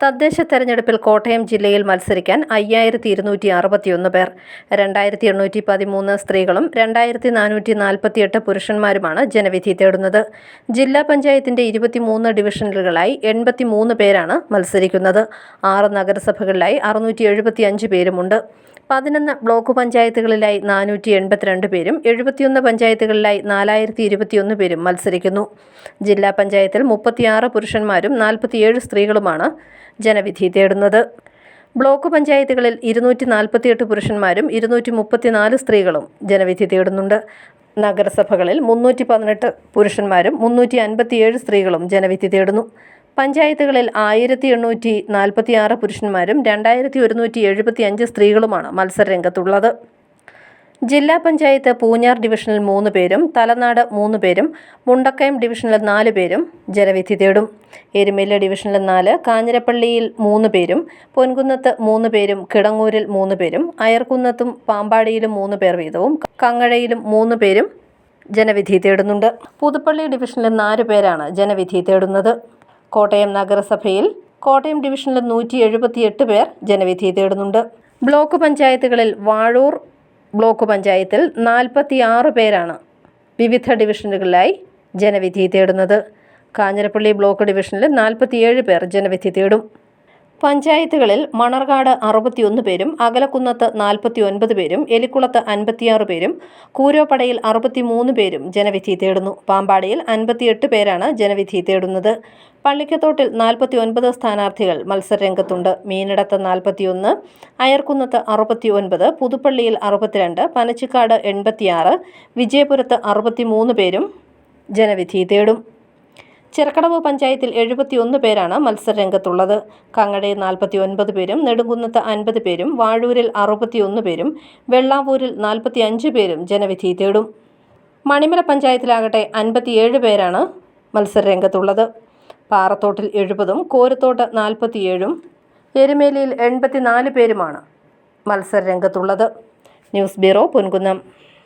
തദ്ദേശ തെരഞ്ഞെടുപ്പിൽ കോട്ടയം ജില്ലയിൽ മത്സരിക്കാൻ അയ്യായിരത്തി ഇരുന്നൂറ്റി അറുപത്തിയൊന്ന് പേർ. രണ്ടായിരത്തി എണ്ണൂറ്റി പതിമൂന്ന് സ്ത്രീകളും രണ്ടായിരത്തി നാനൂറ്റി നാൽപ്പത്തിയെട്ട് പുരുഷന്മാരുമാണ് ജനവിധി തേടുന്നത്. ജില്ലാ പഞ്ചായത്തിന്റെ ഇരുപത്തിമൂന്ന് ഡിവിഷനുകളായി എൺപത്തി മൂന്ന് പേരാണ് മത്സരിക്കുന്നത്. ആറ് നഗരസഭകളിലായി അറുന്നൂറ്റി എഴുപത്തി അഞ്ച് പേരുമുണ്ട്. പതിനൊന്ന് ബ്ലോക്ക് പഞ്ചായത്തുകളിലായി നാനൂറ്റി എൺപത്തിരണ്ട് പേരും എഴുപത്തിയൊന്ന് പഞ്ചായത്തുകളിലായി നാലായിരത്തി ഇരുപത്തിയൊന്ന് പേരും മത്സരിക്കുന്നു. ജില്ലാ പഞ്ചായത്തിൽ മുപ്പത്തിയാറ് പുരുഷന്മാരും നാൽപ്പത്തിയേഴ് സ്ത്രീകളുമാണ് ജനവിധി തേടുന്നത്. ബ്ലോക്ക് പഞ്ചായത്തുകളിൽ ഇരുന്നൂറ്റി നാൽപ്പത്തിയെട്ട് പുരുഷന്മാരും ഇരുന്നൂറ്റി മുപ്പത്തിനാല് സ്ത്രീകളും ജനവിധി തേടുന്നുണ്ട്. നഗരസഭകളിൽ മുന്നൂറ്റി പതിനെട്ട് പുരുഷന്മാരും മുന്നൂറ്റി അൻപത്തിയേഴ് സ്ത്രീകളും ജനവിധി തേടുന്നു. പഞ്ചായത്തുകളിൽ ആയിരത്തി എണ്ണൂറ്റി നാൽപ്പത്തിയാറ് പുരുഷന്മാരും രണ്ടായിരത്തി ഒരുന്നൂറ്റി എഴുപത്തി അഞ്ച് സ്ത്രീകളുമാണ് മത്സരരംഗത്തുള്ളത്. ജില്ലാ പഞ്ചായത്ത് പൂഞ്ഞാർ ഡിവിഷനിൽ മൂന്ന് പേരും തലനാട് മൂന്ന് പേരും മുണ്ടക്കയം ഡിവിഷനിൽ നാല് പേരും ജനവിധി തേടും. എരുമേലി ഡിവിഷനിൽ നാല് കാഞ്ഞിരപ്പള്ളിയിൽ മൂന്ന് പേരും പൊൻകുന്നത്ത് മൂന്ന് പേരും കിടങ്ങൂരിൽ മൂന്ന് പേരും അയർക്കുന്നത്തും പാമ്പാടിയിലും മൂന്ന് പേർ വീതവും കങ്ങഴയിലും മൂന്ന് പേരും ജനവിധി തേടുന്നുണ്ട്. പുതുപ്പള്ളി ഡിവിഷനിൽ നാല് പേരാണ് ജനവിധി തേടുന്നത്. കോട്ടയം നഗരസഭയിൽ കോട്ടയം ഡിവിഷനിൽ നൂറ്റി എഴുപത്തിയെട്ട് പേർ ജനവിധി തേടുന്നുണ്ട്. ബ്ലോക്ക് പഞ്ചായത്തുകളിൽ വാഴൂർ ബ്ലോക്ക് പഞ്ചായത്തിൽ നാൽപ്പത്തി ആറ് പേരാണ് വിവിധ ഡിവിഷനുകളിലായി ജനവിധി തേടുന്നത്. കാഞ്ഞിരപ്പള്ളി ബ്ലോക്ക് ഡിവിഷനിൽ നാൽപ്പത്തിയേഴ് പേർ ജനവിധി തേടും. പഞ്ചായത്തുകളിൽ മണർകാട് അറുപത്തിയൊന്ന് പേരും അകലക്കുന്നത്ത് നാൽപ്പത്തി ഒൻപത് പേരും എലിക്കുളത്ത് അൻപത്തിയാറ് പേരും കൂരോപ്പടയിൽ അറുപത്തിമൂന്ന് പേരും ജനവിധി തേടുന്നു. പാമ്പാടിയിൽ അൻപത്തിയെട്ട് പേരാണ് ജനവിധി തേടുന്നത്. പള്ളിക്കത്തോട്ടിൽ നാൽപ്പത്തി ഒൻപത് സ്ഥാനാർത്ഥികൾ മത്സരരംഗത്തുണ്ട്. മീനിടത്ത് നാൽപ്പത്തിയൊന്ന് അയർക്കുന്നത്ത് അറുപത്തി ഒൻപത് പുതുപ്പള്ളിയിൽ അറുപത്തിരണ്ട് പനച്ചിക്കാട് എൺപത്തിയാറ് വിജയപുരത്ത് അറുപത്തിമൂന്ന് പേരും ജനവിധി തേടും. ചിറക്കടവ് പഞ്ചായത്തിൽ എഴുപത്തിയൊന്ന് പേരാണ് മത്സരരംഗത്തുള്ളത്. കങ്ങടയിൽ നാൽപ്പത്തി ഒൻപത് പേരും നെടുങ്കുന്നത്ത് അൻപത് പേരും വാഴൂരിൽ അറുപത്തിയൊന്ന് പേരും വെള്ളാവൂരിൽ നാൽപ്പത്തി അഞ്ച് പേരും ജനവിധി തേടും. മണിമല പഞ്ചായത്തിലാകട്ടെ അൻപത്തിയേഴ് പേരാണ് മത്സരരംഗത്തുള്ളത്. പാറത്തോട്ടിൽ എഴുപതും കോരത്തോട്ട് നാൽപ്പത്തിയേഴും എരുമേലിയിൽ എൺപത്തിനാല് പേരുമാണ് മത്സരരംഗത്തുള്ളത്. News bureau Ponkunnam.